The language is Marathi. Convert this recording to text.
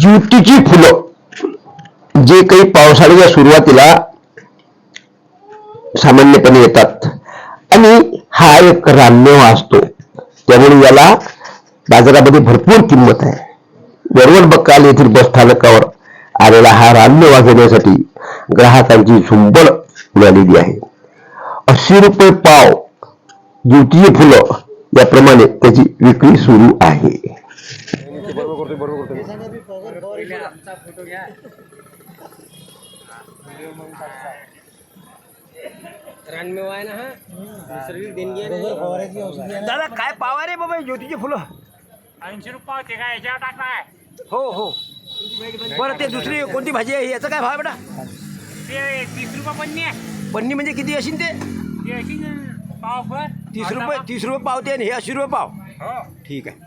ज्युतीची फुलं. जे काही पावसाळ्याच्या सुरुवातीला सामान्यपणे येतात. आणि हा एक रानमेवा असतो. त्यामुळे याला बाजारामध्ये भरपूर किंमत आहे. वरवड बक्काल येथील बसस्थानकावर आलेला हा रानमेवा घेण्यासाठी ग्राहकांची झुंबड मिळालेली आहे. अस्सी रुपये पाव ज्योतीची फुलं याप्रमाणे त्याची विक्री सुरू आहे. आहे ना हा नैसर्गिक देणगी आहे दादा काय पाव आहे रे बाबा ज्योतीचे फुलं? ऐंशी रुपये ते काय याच्यावर टाकलाय हो हो. बरं ते दुसरी कोणती भाजी आहे? याचं काय भाव बेटा? ते तीस रुपये पन्नी आहे. पन्नी म्हणजे किती असेल ते? अशी तीस रुपये तीस रुपये पाव ते आणि हे ऐंशी रुपये पाव. हो. ठीक आहे.